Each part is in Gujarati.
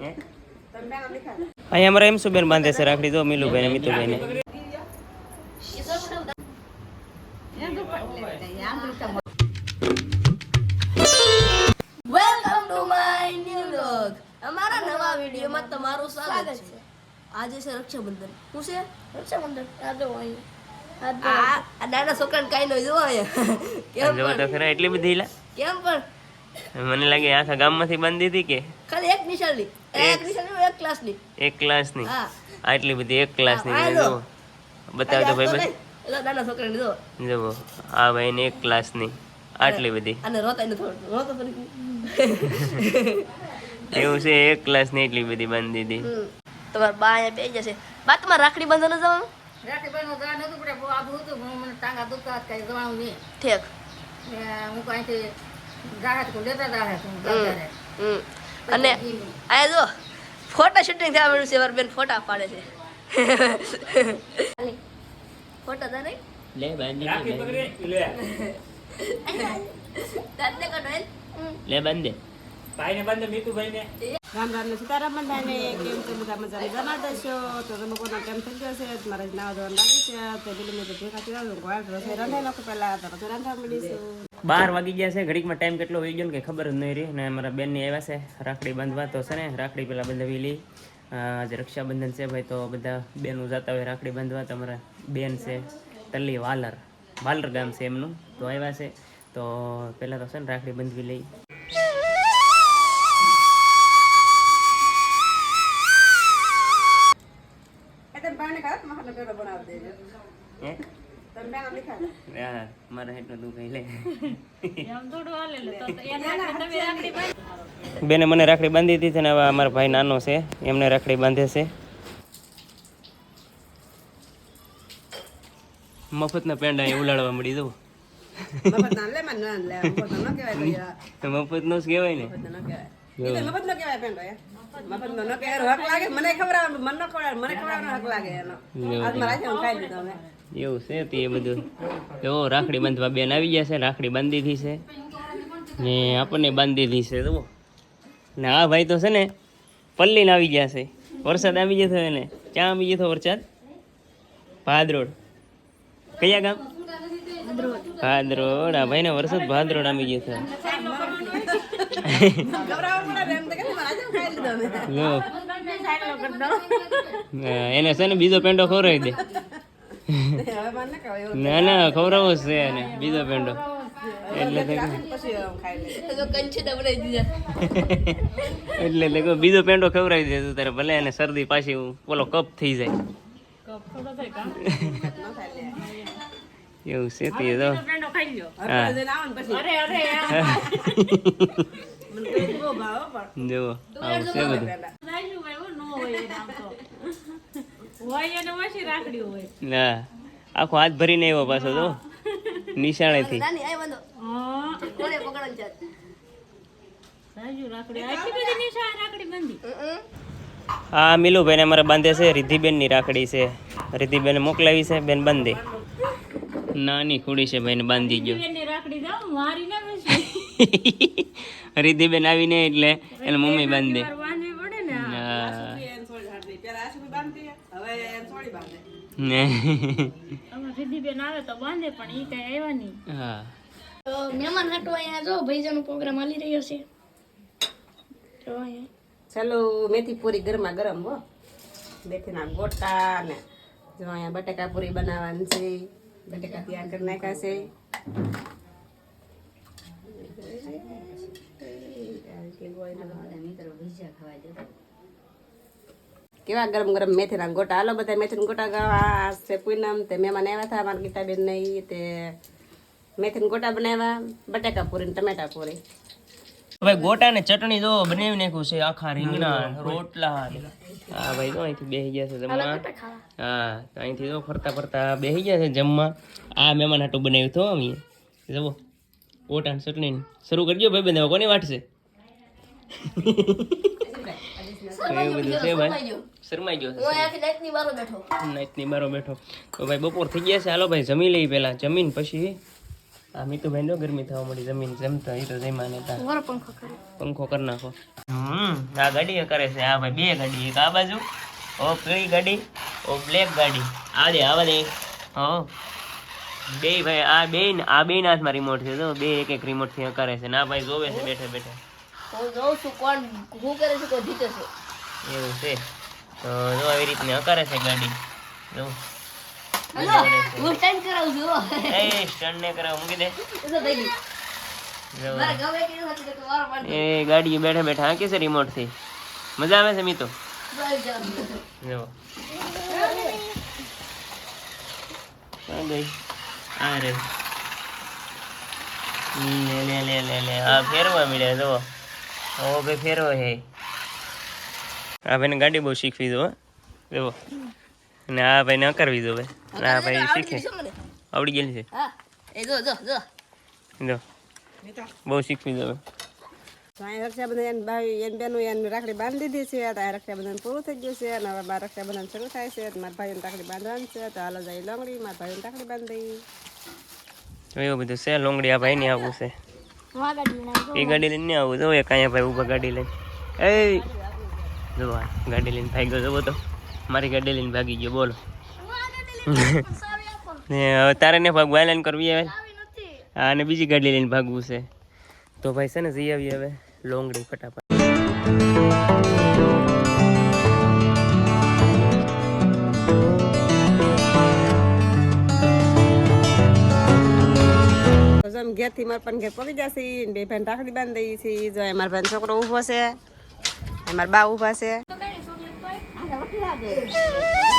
હે? અહીંયા અમારે એમ સુબેન બાંધે છે રાખડી તો મિલુભાઈ ને મિતુભાઈ ને welcome to my new vlog. અમારા નવા વિડીયોમાં તમારું સ્વાગત છે. આજે છે રક્ષાબંધન. શું છે? રક્ષાબંધન. આ જો નાના છોકરાને કાંઈ ન જોવા અહીંયા. કેમ તો ખરા એટલી બધી કેમ પણ? મને લાગે આખા ગામમાંથી બાંધી હતી કે? ખાલી એક નિશાળની. એક. નિશાળની એક ક્લાસની. એક ક્લાસની? હા. આટલી બધી એક ક્લાસની જો. બતાવ તો ભાઈ. એટલે નાના છોકરાને જો જુઓ આ ભાઈ ને એક ક્લાસની. આટલી બધી. અને રોતા ને થોડું. રોતો ફરી એવું છે એક ક્લાસની એટલી બધી બાંધી હતી. તમાર બા અહીંયા બેસી જશે. બા તમારે રાખડી બાંધવાનું જવાનું રાખડી બહેનો જવા નહોતું પડે બહુ આબુ હતું મને ટાંગા દુખતા કઈ જવાનું નહીં. ઠીક. હું કાંઈથી અને આ જો ફોટા શૂટિંગ થવા મળ્યું છે વરબેન બેન ફોટા પાડે છે. ફોટા તા નહીં લે. બાંધી દાંતને કાઢો એમ? લે બાંધે રામ રામ ને સીતારામ ને કેમ છો? બધા મજામાં. જણાવતા છો? તો તમે કોનો કેમ થઈ ગયો છે? મારે નાવા ધોવાનું લાગે છે. તો પેલી મેં તો ભેગા થયા ગોળ રસોઈ રાંધાઈ નાખો પહેલા. તો રસોઈ મળીશું. બાર વાગી ગયા છે ઘડીકમાં ટાઈમ કેટલો વહી ગયો ને કંઈ ખબર જ નહીં રહી. ને અમારા બેનની આવ્યા છે રાખડી બાંધવા તો છે ને રાખડી પહેલાં બંધાવી લઈ આજે રક્ષાબંધન છે ભાઈ તો બધા બેનો જતા હોય રાખડી બાંધવા. તો અમારા બેન છે તલ્લી વાલર વાલર ગામ છે એમનું. તો આવ્યા છે તો પહેલાં તો છે ને રાખડી બાંધવી લઈ. હે? હા, બેને મને રાખડી બાંધી હતી છે ને હવે અમારા ભાઈ નાનો છે એમને રાખડી બાંધે છે. મફતના પેંડા એ ઉલાડવા મળી દઉં મફત ના લે મને ના લે મફત ન કહેવાય તો યાર. મફતનું જ કહેવાય ને. એવું છે. તે બધું. જો રાખડી બાંધવા બેન આવી ગયા છે રાખડી બાંધી દીધી છે. ને આપણને બાંધી દીધી છે જુઓ. ને આ ભાઈ તો છે ને પલ્લીને આવી ગયા છે. વરસાદ આવી જતો એને ક્યાં આવી જતો વરસાદ? ભાદરોડ કયા ગામ? ભાદરોડ આ ભાઈને વરસાદ ભાદરોડ આવી ગયો એને છે ને બીજો પેંડો ખવડાવી દે. હવે મને ન ના જ છે એને બીજો પેંડો. એટલે એટલે બીજો પેંડો ખવડાવી દે તું તારે ભલે એને શરદી પાછી ઓલો કપ થઈ જાય. ન ખાઈ લે એવું છે તે તો. જુઓ આવું છે બધું. ના આખો હાથ ભરીને આવ્યો પાછો તો. પકડવાનું છે હા મિલુભાઈ ને અમારે બાંધે છે. રિદ્ધિબેનની રાખડી છે. રિદ્ધિબેન મોકલાવી છે. બેન બાંધી. નાની ખુડી છે ભાઈને બાંધી ગયો. રિધિબેન આવીને એટલે એને મમ્મી બાંધે. હા. એને છોડી હાડલી પેલા આશુભાઈ બાંધતી હવે એને છોડી હા. તો મહેમાન હાટો અહીંયા જો ભાઈજાનો પ્રોગ્રામ હાલી રહ્યો છે. અહીંયા. ચાલો મેથી પૂરી ગરમા ગરમ હો. મેથીના ગોટા ને જો અહીંયા બટાકા પૂરી બનાવવાની છે. બટાકા તૈયાર કરી નાખ્યા છે કેવા ગરમ ગરમ મેથીના ગોટા હાલો બધા મેથીના ગોટા ગાવા છે પૂનમ તે મહેમાન આવ્યા હતા મારા ગીતાબેન નહીં તે મેથીના ગોટા બનાવ્યા બટાકા પૂરી ને ટમેટા પૂરી હવે ગોટા ને ચટણી જો બનાવી નાખ્યું છે આખા રીંગણા રોટલા. હા ભાઈ તો અહીંથી બેસી ગયા છે જમવા. હા તો અહીંથી જો ફરતા ફરતા બેસી ગયા છે જમવા. આ મહેમાન હાટું બનાવ્યું તો અમે. જવો ઓટાણ ચટણી. ને. શરૂ કરજો ભાઈ બંધ કોની વાટશે એવું બધું છે ભાઈ. શરમાઈ ગયો નાઈટની બારો બેઠો. તો ભાઈ બપોર થઈ ગયા છે. હાલો ભાઈ જમી લઈ પહેલાં. જમીન પછી આ મીતુભાઈ નો ગરમી થવા મળી જમીન જમતા એ તો જમ્યા ને તા. પંખો કરો પંખો કરી નાખો. હમ. આ ગાડી કરે છે આ ભાઈ બે ગાડી એક આ બાજુ ઓ પીળી ગાડી ઓ બ્લેક ગાડી. આ દે આવા દે. હો. બે ભાઈ આ બે આ બે ના હાથમાં રિમોટ છે તો બે એક એક રિમોટથી કરે છે. ના ભાઈ જોવે છે બેઠે બેઠે. હું જોઉં છું કોણ હું કરે છે કોણ જીતે છે. એવું છે. તો જો આવી રીતને કરે છે ગાડી. જો. હલો હું ટાઈમ કરાવું છું એ સ્ટન્ડ ને કરાવ મૂકી દે. તો એ ગાડી બેઠા બેઠા હાંકે છે રિમોટથી. મજા આવે છે મિત્રો જો. આ ગઈ. આ રે. લે લે લે લે લે. આ ફેરવા મળ્યા જો ઓ ભાઈ ફેરવો હે. આ ભાઈને ગાડી બહુ શીખવી દો હો. જો અને ભાઈ ભાઈને કરવી દો ભાઈ. આ ભાઈ શીખે. આવડી ગયેલી છે. હા એ જો જો જો. જો. બહુ શીખવી દો રક્ષાબંધન એને ભાઈ એને બેનું એને રાખડી બાંધી દીધી છે તો રક્ષાબંધન પૂરું થઈ ગયું છે અને હવે બાર રક્ષાબંધન શરૂ થાય છે મારા ભાઈને રાખડી બાંધવાની છે તો હાલો જાય લોંગડી મારા ભાઈને રાખડી બાંધી. એવું બધું છે લોંગડી આ ભાઈને આવું છે. એ ગાડી લઈને નહીં આવું જો એક અહીંયા ભાઈ ઊભા ગાડી લઈને. એ જો ગાડી લઈને ભાઈ ગયો જો તો મારી ગાડી લઈને ભાગી ગયો બોલો. ને હવે તારે ને ભાગવું આઈલાઈન કરવી હવે? હા અને બીજી ગાડી લઈને ભાગવું છે. તો ભાઈ છે ને જઈ આવીએ હવે લોંગડી ફટાફટ. ઘેરથી મારા પણ ઘેર પગી જશે બે ભાઈ રાખડી બાંધી દઈએ છીએ જો મારા ભાઈ છોકરો ઊભો છે મારા બા ઊભા છે. piada.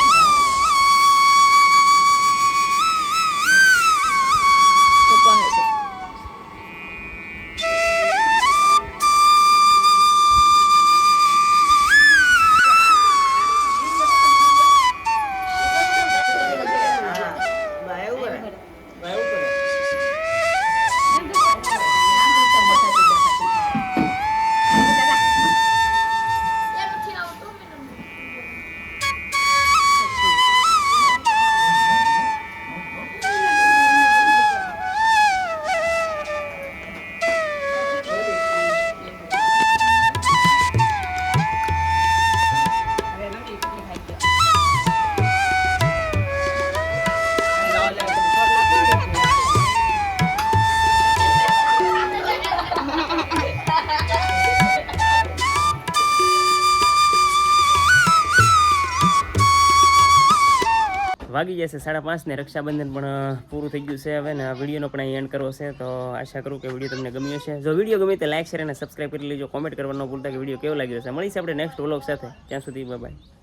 વાગી જશે સાડા પાંચ ને રક્ષાબંધન પણ પૂરું થઈ ગયું છે હવે ને વિડીયોનો પણ અહીં એન્ડ કરવો છે. તો આશા કરું કે વીડિયો તમને ગમ્યો છે જો વીડિયો ગમે તો લાઇક શેર અને સબસ્ક્રાઈબ કરી લેજો. કોમેન્ટ કરવાનો ભૂલતા કે વીડિયો કેવો લાગ્યો છે. મળીશું આપણે નેક્સ્ટ વ્લોગ સાથે. ત્યાં સુધી બાય